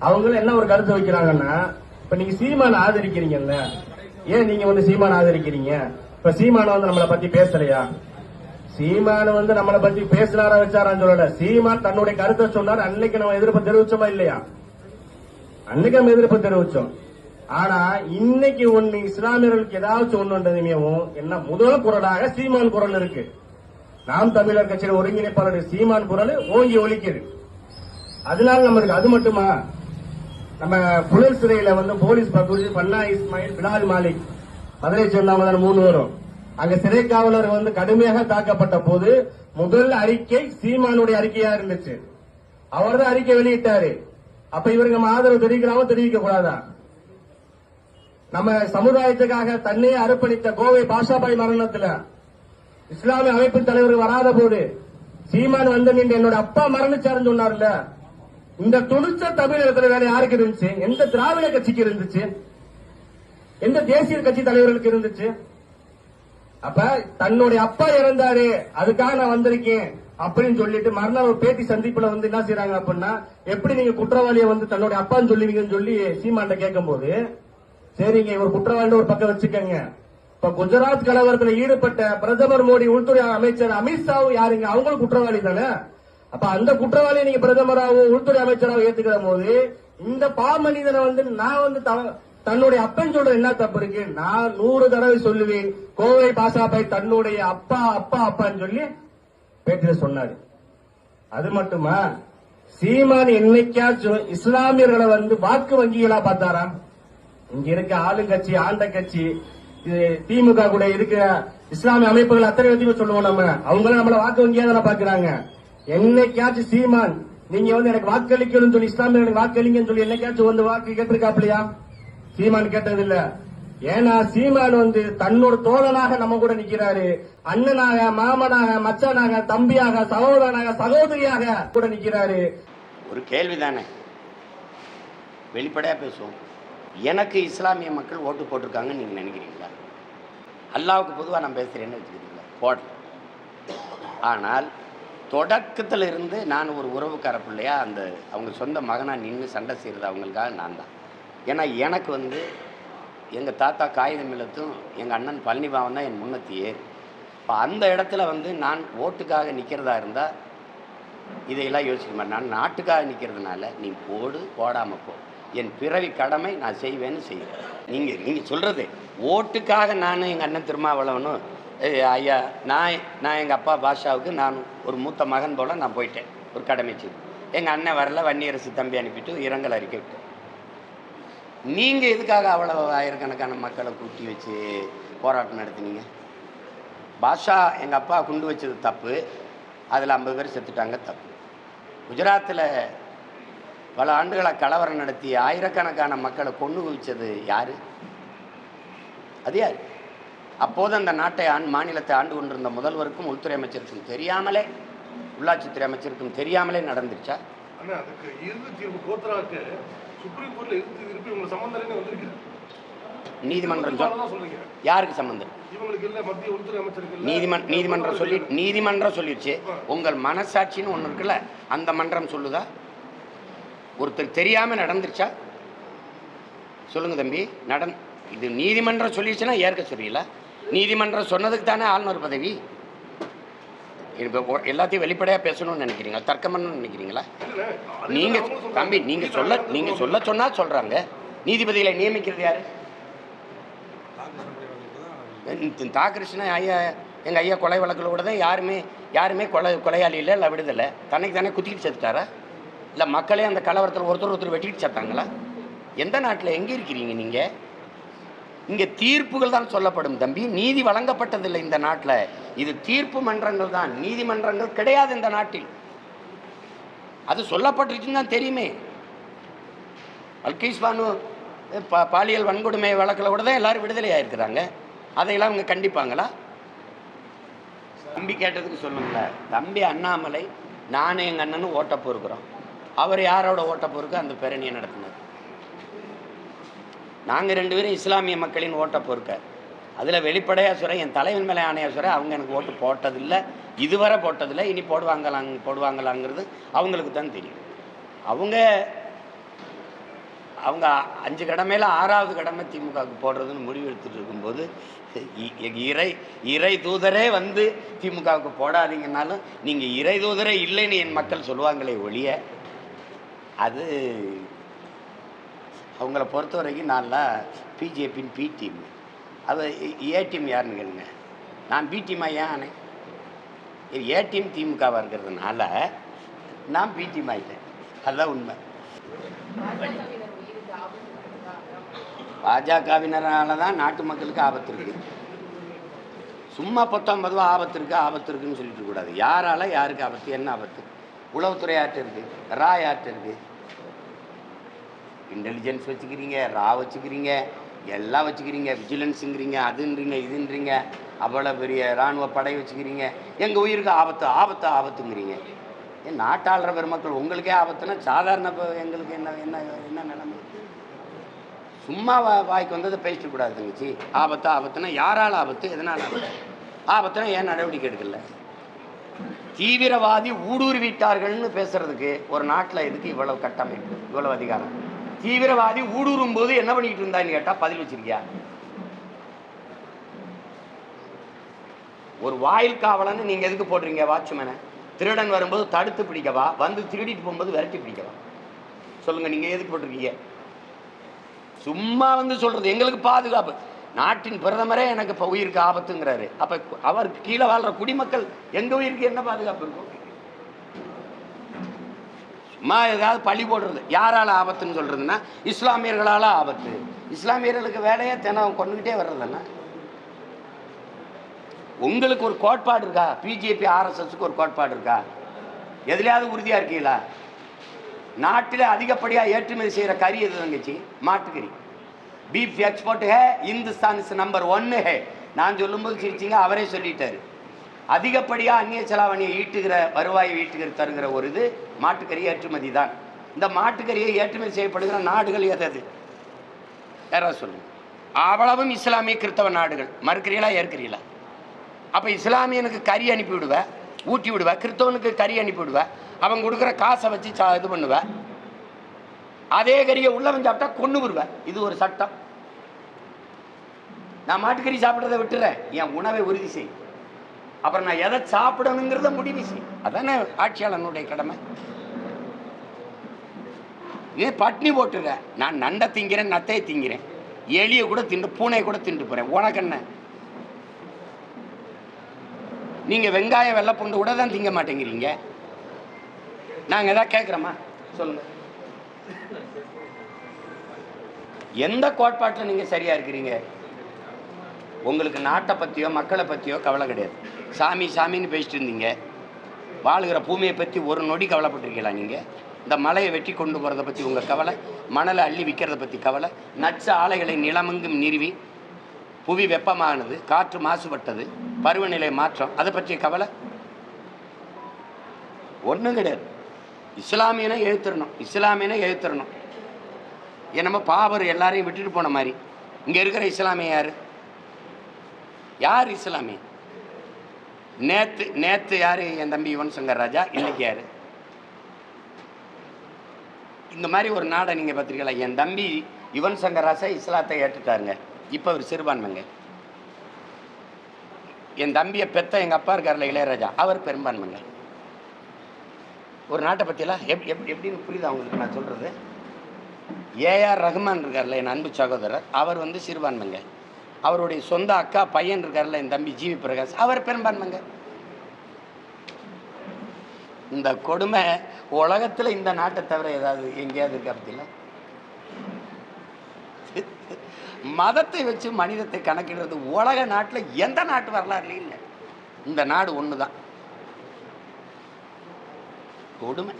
அவங்களும் என்ன ஒரு கருத்து வைக்கிறாங்கன்னா இப்ப நீங்க சீமான ஆதரிக்கிறீங்கல்ல ஏன் நீங்க வந்து சீமான் ஆதரிக்கிறீங்க? இப்ப சீமான வந்து நம்மளை பத்தி பேசலையா? சீமான வந்து நம்மளை பத்தி பேசினாரா வச்சாரான்னு சொல்லல. சீமான் தன்னுடைய கருத்தை சொன்னார் அன்னைக்கு நம்ம எதிர்ப்பு தெரிவிச்சோமா இல்லையா? அன்னைக்கு நம்ம எதிர்ப்பு தெரிவிச்சோம். ஆனா இன்னைக்கு ஒண்ணு இஸ்லாமியர்களுக்கு ஏதாச்சும் ஒண்ணுன்றதுமேவும் என்ன முதல் குரலாக சீமான் குரல் இருக்கு. நாம் தமிழர் கட்சியின் ஒருங்கிணைப்பாளர் சீமான் குரல் ஓங்கி ஒலிக்குது அதனால நம்மளுக்கு அது மட்டுமா? நம்ம புழல் சிறையில வந்து போலீஸ் பகுதி பன்னா இஸ்மாயில் பிலால் மாலிக். மதுரை சொல்லாமல் மூணு வரும் அங்க சிறை காவலர் வந்து கடுமையாக தாக்கப்பட்ட போது முதல் அறிக்கை சீமானுடைய அறிக்கையா இருந்துச்சு. அவர் தான் அறிக்கை வெளியிட்டாரு. அப்ப இவருக்கு நம்ம ஆதரவு தெரிவிக்கிறாம தெரிவிக்க கூடாதா? நம்ம சமுதாயத்துக்காக தன்னையே அர்ப்பணித்த கோவை பாஷாபாய் மரணத்துல இஸ்லாமிய அமைப்பு தலைவர் வராத போது சீமான் வந்து நின்று என்னோட அப்பா மரணிச்சாருன்னு சொன்னார்ல. இந்த துணிச்ச தமிழகத்தில் வேற யாருக்கு இருந்துச்சு? எந்த திராவிட கட்சிக்கு இருந்துச்சு? எந்த தேசிய கட்சி தலைவர்களுக்கு இருந்துச்சு? அப்ப தன்னுடைய அப்பா இறந்தாரு. அதுக்காக நான் வந்திருக்கேன் அப்படின்னு சொல்லிட்டு மறுநாள் ஒரு பேட்டி சந்திப்புல வந்து என்ன செய்யறாங்க அப்படின்னா எப்படி நீங்க குற்றவாளியை வந்து தன்னுடைய அப்பான்னு சொல்லுவீங்கன்னு சொல்லி சீமாண்ட கேட்கும் போது சரிங்க இவர் குற்றவாளி ஒரு பக்கம் வச்சுக்கோங்க. இப்ப குஜராத் கலவரத்தில் ஈடுபட்ட பிரதமர் மோடி உள்துறை அமைச்சர் அமித்ஷாவும் யாருங்க? அவங்களும் குற்றவாளி தானே? அப்ப அந்த குற்றவாளியை நீங்க பிரதமராகவும் உள்துறை அமைச்சராகவும் ஏத்துக்கிற போது இந்த பா மனிதனை வந்து நான் வந்து த- தன்னுடைய அப்பன் சொல்ற என்ன தப்பு இருக்கு? நான் நூறு தடவை சொல்லுவேன் கோவை பாசாபாய் தன்னுடைய அப்பா அப்பா அப்பான்னு சொல்லி பேட்டியில சொன்னாரு. அது மட்டுமா? சீமான் என்னைக்காச்சும் இஸ்லாமியர்களை வந்து வாக்கு வங்கிகளா பார்த்தாரா? இங்க இருக்க ஆளுங்கட்சி ஆண்ட கட்சி இது திமுக கூட இருக்க இஸ்லாமிய அமைப்புகள் அத்தனை பேத்தையும் சொல்லுவோம் நம்ம. அவங்களும் நம்மள வாக்கு வங்கியா தானே பாக்குறாங்க என்னைக்காச்சும் சீமான் நீங்க வந்து எனக்கு வாக்களிக்கணும்னு சொல்லி இஸ்லாமியர்களுக்கு வாக்களிங்கன்னு சொல்லி என்னைக்காச்சும் வந்து வாக்கு கேட்டிருக்காப்லையா சீமான் கேட்டது இல்ல ஏன்னா சீமான் வந்து தன்னோட தோழனாக நம்ம கூட நிக்கிறாரு. அண்ணனாக மாமனாக மச்சானாக தம்பியாக சகோதரனாக சகோதரியாக கூட நிக்கிறாரு. ஒரு கேள்வி தானே? வெளிப்படையாக பேசுவோம். எனக்கு இஸ்லாமிய மக்கள் ஓட்டு போட்டிருக்காங்கன்னு நீங்க நினைக்கிறீங்களா? அல்லாவுக்கு பொதுவாக நான் பேசுகிறேன்னு வச்சுக்கிறீங்களா? போடல. ஆனால் தொடக்கத்தில் இருந்து நான் ஒரு உறவுக்கார பிள்ளையா அந்த அவங்க சொந்த மகனாக நின்று சண்டை செய்கிறது அவங்களுக்காக நான் தான். ஏன்னா எனக்கு வந்து எங்கள் தாத்தா காகிதம் இல்லத்தும் எங்கள் அண்ணன் பழனிபாவன் தான் என் முன்னத்தியே இப்போ அந்த இடத்துல வந்து நான் ஓட்டுக்காக நிற்கிறதா இருந்தால் இதையெல்லாம் யோசிக்க மாட்டேன். நான் நாட்டுக்காக நிற்கிறதுனால நீ போடு போடாமல் போ. என் பிறவி கடமை நான் செய்வேன்னு செய்வேன் நீங்கள் நீங்கள் சொல்கிறது ஓட்டுக்காக நான் எங்கள் அண்ணன் திருமாவளவனும் ஐயா நான் நான் எங்கள் அப்பா பாஷாவுக்கு நான் ஒரு மூத்த மகன் போல நான் போயிட்டேன். ஒரு கடமை செய்து. எங்கள் அண்ணன் வரல வன்னியரசு தம்பி அனுப்பிட்டு இரங்கல் அறிக்கை விட்டேன். நீங்கள் எதுக்காக அவ்வளோ ஆயிரக்கணக்கான மக்களை கூட்டி வச்சு போராட்டம் நடத்துனீங்க? பாஷா எங்கள் அப்பா குண்டு வச்சது தப்பு. அதில் ஐம்பது பேர் செத்துட்டாங்க தப்பு. குஜராத்தில் பல ஆண்டுகளாக கலவரம் நடத்தி ஆயிரக்கணக்கான மக்களை கொண்டு குவிச்சது யார்? அது யார்? அப்போது அந்த நாட்டை ஆண் மாநிலத்தை ஆண்டு கொண்டிருந்த முதல்வருக்கும் உள்துறை அமைச்சருக்கும் தெரியாமலே உள்ளாட்சித்துறை அமைச்சருக்கும் தெரியாமலே நடந்துருச்சா? அண்ணா அதுக்கு இறுதி தீர்ப்பு கோத்ராக்கு சுப்ரீம் கோர்ட்ல இறுதி தீர்ப்பு இவங்க சம்பந்தம் வந்திருக்கு. நீதிமன்றம் யாருக்கு சம்மந்தம் நீதிமன் நீதிமன்றம் சொல்லி நீதிமன்றம் சொல்லிடுச்சு. உங்கள் மனசாட்சின்னு ஒன்று இருக்குல்ல அந்த மன்றம் சொல்லுதா? ஒருத்தர் தெரியாமல் நடந்துருச்சா? சொல்லுங்க தம்பி நடந் இது நீதிமன்றம் சொல்லிடுச்சுன்னா ஏற்க சொல்லிடல நீதிமன்றம் சொன்னதுக்கு தானே ஆளுநர் பதவி? இப்போ எல்லாத்தையும் வெளிப்படையாக பேசணும்னு நினைக்கிறீங்களா? தர்க்கம் பண்ணணும்னு நினைக்கிறீங்களா? நீங்கள். தம்பி நீங்கள் சொல்ல நீங்கள் சொல்ல சொன்னால் சொல்கிறாங்க நீதிபதிகளை நியமிக்கிறது யார்? தாகிருஷ்ணன் ஐயா எங்கள் ஐயா கொலை வழக்கில் கூட தான் யாருமே யாருமே கொலை கொலையாளி இல்லை இல்லை விடுதலை தன்னைக்கு தானே குத்திக்கிட்டு செத்துட்டாரா? இல்லை மக்களே அந்த கலவரத்தில் ஒருத்தர் ஒருத்தர் வெட்டிட்டு செத்தாங்களா? எந்த நாட்டில் எங்கே இருக்கிறீங்க நீங்கள் இங்கே தீர்ப்புகள் தான் சொல்லப்படும் தம்பி. நீதி வழங்கப்பட்டதில்லை இந்த நாட்டில். இது தீர்ப்பு மன்றங்கள் தான். நீதிமன்றங்கள் கிடையாது இந்த நாட்டில். அது சொல்லப்பட்டிருச்சுன்னு தான் தெரியுமே. அல்கீஸ் பானு பா பாலியல் வன்கொடுமை வழக்கில் கூட தான் எல்லாரும் விடுதலை ஆயிருக்கிறாங்க. அதையெல்லாம் அவங்க கண்டிப்பாங்களா? தம்பி கேட்டதுக்கு சொல்லுங்கள தம்பி அண்ணாமலை நானும் எங்கள் அண்ணனும் ஓட்ட பொறுக்கிறோம் அவர் யாரோட ஓட்ட பொறுக்க அந்த பேரணியை நடத்தினார். நாங்கள் ரெண்டு பேரும் இஸ்லாமிய மக்களின் ஓட்டை பொறுக்க அதில் வெளிப்படையாக சொல்கிறேன் என் தலைவன் மேலே ஆணையாக சொல்கிறேன் அவங்க எனக்கு ஓட்டு போட்டதில்லை. இதுவரை போட்டதில்லை. இனி போடுவாங்களாங் போடுவாங்களாங்கிறது அவங்களுக்கு தான் தெரியும். அவங்க அவங்க அஞ்சு கடமையில் ஆறாவது கடமை திமுகவுக்கு போடுறதுன்னு முடிவு எடுத்துகிட்டு இருக்கும்போது இ- இறை இறை தூதரே வந்து திமுகவுக்கு போடாதீங்கன்னாலும் நீங்கள் இறை தூதரே இல்லைன்னு என் மக்கள் சொல்லுவாங்களே ஒழிய அது அவங்கள பொறுத்த வரைக்கும் நான்லாம் பிஜேபியின் பி டீம். அது ஏ டீம் யாருன்னு கேளுங்க. நான் பி டீமாக ஏன் இது ஏ டீம் திமுகவாக இருக்கிறதுனால நான் பி டீம் ஆகிட்டேன் அதுதான் உண்மை. பாஜகவினரால தான் நாட்டு மக்களுக்கு ஆபத்து இருக்கு. சும்மா பொத்தாம் பொதுவாக ஆபத்து இருக்கு ஆபத்து இருக்குன்னு சொல்லிட்டு இருக்கக்கூடாது யாரால யாருக்கு ஆபத்து என்ன ஆபத்து? உளவுத்துறை ஆற்று இருக்கு? ரா யார்கிட்ட இருக்கு? இன்டெலிஜென்ஸ் வச்சுக்கிறீங்க ரா வச்சுக்கிறீங்க எல்லாம் வச்சுக்கிறீங்க விஜிலன்ஸுங்கிறீங்க அதுன்றீங்க இதுன்றீங்க அவ்வளோ பெரிய இராணுவ படை வச்சுக்கிறீங்க எங்கள் உயிருக்கு ஆபத்து ஆபத்து ஆபத்துங்கிறீங்க. ஏன் நாட்டாளுற பெருமக்கள் உங்களுக்கே ஆபத்துனா சாதாரண எங்களுக்கு என்ன என்ன என்ன நிலைமை? சும்மா வா வாய்க்கு வந்ததை பேசிட்டு கூடாது தங்கச்சி. ஆபத்து ஆபத்துனா யாரால் ஆபத்து எதனால் ஆபத்து? ஆபத்துனா ஏன் நடவடிக்கை எடுக்கல? தீவிரவாதி ஊடுருவிட்டார்கள்னு பேசுறதுக்கு ஒரு நாட்டில் எதுக்கு இவ்வளவு கட்டமைப்பு இவ்வளவு அதிகாரம்? தீவிரவாதி ஊடுருவும் போது என்ன பண்ணிட்டு இருந்தான்னு கேட்டா பதில் வச்சிருக்கியா? ஒரு வாயில் காவலன்னு நீங்க எதுக்கு போடுறீங்க வாட்ச்மேனை திருடன் வரும்போது தடுத்து பிடிக்கவா? வந்து திருடிட்டு போகும்போது விரட்டி பிடிக்கவா? சொல்லுங்க நீங்க எதுக்கு போட்டிருக்கீங்க? சும்மா வந்து சொல்றது எங்களுக்கு பாதுகாப்பு. நாட்டின் பிரதமரே எனக்கு இப்போ உயிருக்கு ஆபத்துங்கிறாரு. அப்ப அவருக்கு கீழே வாழ்ற குடிமக்கள் எங்க உயிருக்கு என்ன பாதுகாப்பு இருக்கும்? மா ஏதாவது பழி போடுறது. யாரால் ஆபத்துன்னு சொல்கிறதுன்னா இஸ்லாமியர்களால் ஆபத்து. இஸ்லாமியர்களுக்கு வேலையை தினம் கொண்டுக்கிட்டே வர்றதுன்னா உங்களுக்கு ஒரு கோட்பாடு இருக்கா? பிஜேபி ஆர்எஸ்எஸ்க்கு ஒரு கோட்பாடு இருக்கா? எதுலையாவது உறுதியாக இருக்கீங்களா? நாட்டில் அதிகப்படியாக ஏற்றுமதி செய்கிற கறி எது தங்கச்சி? மாட்டுக்கறி. Beef export hey Hindustan is number ஒன்னு ஹே. நான் சொல்லும்போது சிரிச்சிங்க அவரே சொல்லிட்டாரு. அதிகப்படியாக அந்நிய செலாவணியை ஈட்டுகிற வருவாயை ஈட்டுகிற தருகிற ஒரு இது மாட்டுக்கறி ஏற்றுமதி தான் இந்த மாட்டுக்கறியை ஏற்றுமதி செய்யப்படுகிற நாடுகள் எதது யாராவது சொல்லுங்க? அவ்வளவும் இஸ்லாமிய கிறித்தவ நாடுகள். மறுக்கிறீங்களா ஏற்கிறீங்களா அப்போ இஸ்லாமியனுக்கு கறி அனுப்பி விடுவேன் ஊட்டி விடுவேன் கிறித்தவனுக்கு கறி அனுப்பி விடுவேன் அவன் கொடுக்குற காசை வச்சு சா இது பண்ணுவேன் அதே கறியை உள்ளவன் சாப்பிட்டா கொண்டு விடுவேன் இது ஒரு சட்டம். நான் மாட்டுக்கறி சாப்பிட்றத விட்டுறேன். என் உணவை உறுதி செய். அப்புறம் நான் எதை சாப்பிடணுங்கிறத முடிவு செய். அதானே ஆட்சியாளனுடைய கடமை. ஏன் பட்னி போட்டுற. நான் நண்டை திங்கிறேன் நத்தையை திங்கிறேன். எலியை கூட திண்டு பூனையை கூட திண்டு போகிறேன் உனக்கண்ண நீங்கள் வெங்காயம் வெள்ளைப்பூண்டு கூட தான் திங்க மாட்டேங்கிறீங்க. நாங்கள் ஏதாவது கேட்குறோமா சொல்லுங்க. எந்த கோட்பாட்டில் நீங்கள் சரியாக இருக்கிறீங்க? உங்களுக்கு நாட்டை பற்றியோ மக்களை பற்றியோ கவலை கிடையாது. சாமி சாமின்னு பேசிட்டு இருந்தீங்க. வாழுகிற பூமியை பற்றி ஒரு நொடி கவலைப்பட்டிருக்கீங்களா நீங்கள் இந்த மலையை வெட்டி கொண்டு போகிறத பற்றி உங்கள் கவலை மணலை அள்ளி விற்கிறத பற்றி கவலை நச்ச ஆலைகளை நிலமெங்கும் நிறுவி புவி வெப்பமானது காற்று மாசுபட்டது பருவநிலை மாற்றம் அதை பற்றிய கவலை? ஒன்றும் கிடையாது. இஸ்லாமியனை எழுத்துறணும் இஸ்லாமியனை எழுத்துறணும் என்னமோ பாபர் எல்லாரையும் விட்டுட்டு போன மாதிரி. இங்கே இருக்கிற இஸ்லாமிய யார்? யார் இஸ்லாமியன்? நேத்து நேத்து யார்? என் தம்பி யுவன் சங்கர் ராஜா. இன்னைக்கு யார்? இந்த மாதிரி ஒரு நாடை நீங்கள் பார்த்துருக்கீங்களா? என் தம்பி யுவன் சங்கர் ராஜா இஸ்லாத்தை ஏற்றுட்டாருங்க. இப்போ அவர் சிறுபான்மைங்க. என் தம்பியை பெத்த எங்கள் அப்பா இருக்கார்ல இளையராஜா. அவர் பெரும்பான்மைங்க. ஒரு நாட்டை பற்றியெல்லாம் எப் எப் எப்படின்னு புரியுது அவங்களுக்கு நான் சொல்கிறது ஏஆர் ரஹ்மான் இருக்கார்ல என் அன்பு சகோதரர். அவர் வந்து சிறுபான்மைங்க. அவருடைய சொந்த அக்கா பையன் இருக்கார்ல என் தம்பி ஜிவி பிரகாஷ் அவர் பெரும்பான்மைங்க. இந்த கொடுமை உலகத்தில் இந்த நாட்டை தவிர ஏதாவது எங்கேயாவது இருக்கு அப்படின்னா மதத்தை வச்சு மனிதத்தை கணக்கிடுறது உலக நாட்டில் எந்த நாட்டு வரலாறுலையும் இல்லை. இந்த நாடு ஒன்று தான் கொடுமை.